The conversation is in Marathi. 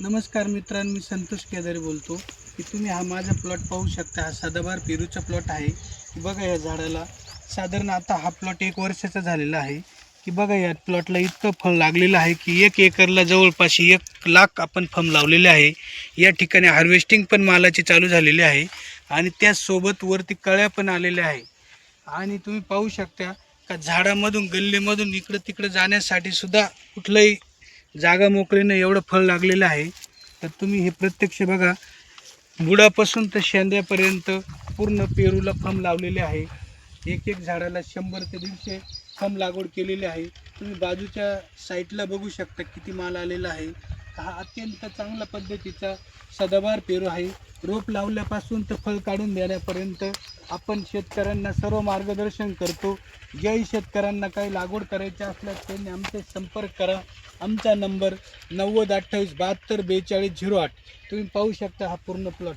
नमस्कार मित्रांनो मी संतोष केदारे बोलतो. की तुम्ही हा माझा प्लॉट पाहू शकता. हा सदाबार पेरूचा प्लॉट आहे. की बघा या झाडाला. साधारण आता हा प्लॉट एक वर्षाचा झालेला आहे. की बघा या प्लॉटला इतकं फळ लागलेलं आहे की एक एकरला जवळपास एक लाख आपण फम लावलेले आहे. या ठिकाणी हार्वेस्टिंग पण मालाची चालू झालेली आहे. आणि त्याचसोबत वरती कळ्या पण आलेल्या आहे. आणि तुम्ही पाहू शकता का झाडामधून गल्लीमधून इकडं तिकडं जाण्यासाठी सुद्धा कुठलंही जागा मोकळीनं एवढं फळ लागलेलं आहे. तर तुम्ही हे प्रत्यक्ष बघा. बुडापासून तर शेंद्यापर्यंत पूर्ण पेरूला फम लावलेले आहे. एक एक झाडाला शंभर ते दीडशे फम लागवड केलेली आहे. तुम्ही बाजूच्या साईडला बघू शकता किती माल आलेला आहे. हा अत्यंत चांगल्या पद्धतीचा सदाबार पेरू आहे. रोप लावल्यापासून तर फळ काढून देण्यापर्यंत आपण शेतकऱ्यांना सर्व मार्गदर्शन करतो. ज्याही शेतकऱ्यांना काही लागवड करायची असल्यास त्यांनी आमचे संपर्क करा. आमचा नंबर नव्वद अठ्ठावीस बहात्तर बेचाळीस झिरो आठ. तुम्ही पाहू शकता हा पूर्ण प्लॉट